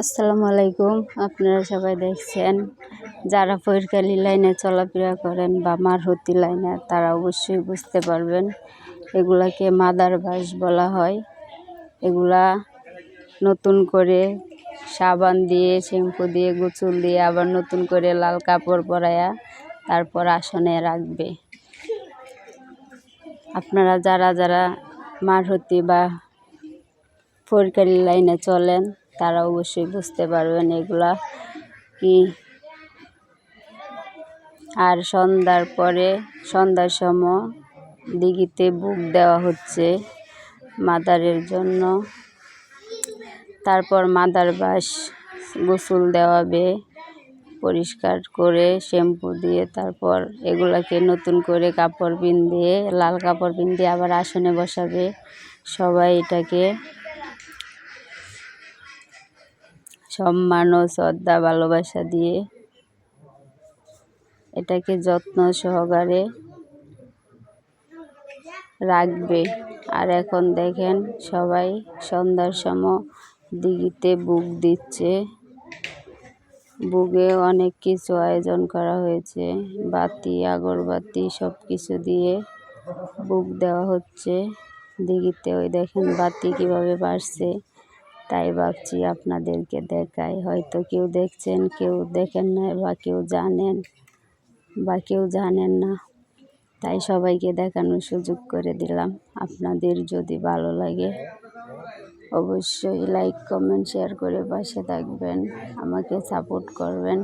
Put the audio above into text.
আসসালামু আলাইকুম। আপনারা সবাই দেখছেন যারা ফৈরকালি লাইনে চলাফেরা করেন বা মারহতি লাইনে, তারা অবশ্যই বুঝতে পারবেন এগুলাকে মাদার বাঁশ বলা হয়। এগুলা নতুন করে সাবান দিয়ে, শ্যাম্পু দিয়ে, গোসল দিয়ে, আবার নতুন করে লাল কাপড় পরায়া তারপর আসনে রাখবে। আপনারা যারা যারা মারহতি বা ফরকারি লাইনে চলেন তারা অবশ্যই বুঝতে পারবেন এগুলা কি। আর সন্ধ্যার পরে, সন্ধ্যার সময় দিঘিতে বুক দেওয়া হচ্ছে মাদারের জন্য। তারপর মাদার বাস গোসল দেওয়াবে, পরিষ্কার করে শ্যাম্পু দিয়ে তারপর এগুলাকে নতুন করে কাপড় পিন দিয়ে, লাল কাপড় পিন দিয়ে আবার আসনে বসাবে। সবাই এটাকে সম্মান ও শ্রদ্ধা, ভালোবাসা দিয়ে এটাকে যত্ন সহকারে রাখবে। আর এখন দেখেন সবাই সন্ধ্যার সময় দিঘিতে বুক দিচ্ছে। বুকে অনেক কিছু আয়োজন করা হয়েছে। বাতি, আগরবাতি সব কিছু দিয়ে বুক দেওয়া হচ্ছে। দিঘিতে ওই দেখেন বাতি কীভাবে বাড়ছে। তাই ভাবছি আপনাদেরকে দেখাই। হয়তো কেউ দেখছেন, কেউ দেখেন না বা কেউ জানেন বা কেউ জানেন না। তাই সবাইকে দেখানোর সুযোগ করে দিলাম। আপনাদের যদি ভালো লাগে অবশ্যই লাইক কমেন্ট শেয়ার করে পাশে থাকবেন। আমাকে সাপোর্ট করবেন।